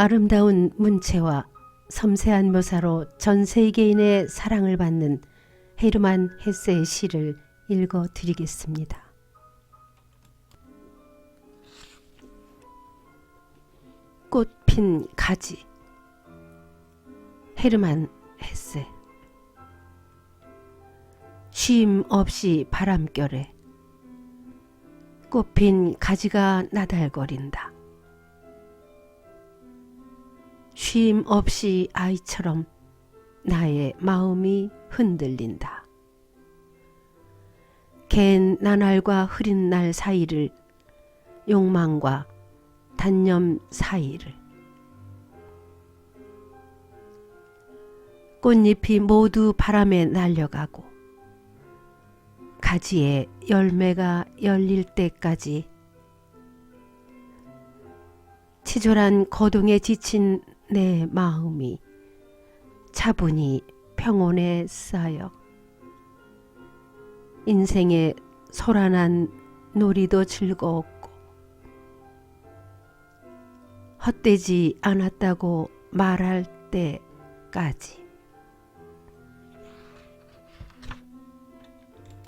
아름다운 문체와 섬세한 묘사로 전 세계인의 사랑을 받는 헤르만 헤세의 시를 읽어 드리겠습니다. 꽃핀 가지 헤르만 헤세 쉼 없이 바람결에 꽃핀 가지가 나달거린다. 쉼 없이 아이처럼 나의 마음이 흔들린다. 갠 나날과 흐린 날 사이를 욕망과 단념 사이를 꽃잎이 모두 바람에 날려가고 가지에 열매가 열릴 때까지 치졸한 거동에 지친 내 마음이 차분히 평온에 쌓여 인생의 소란한 놀이도 즐거웠고 헛되지 않았다고 말할 때까지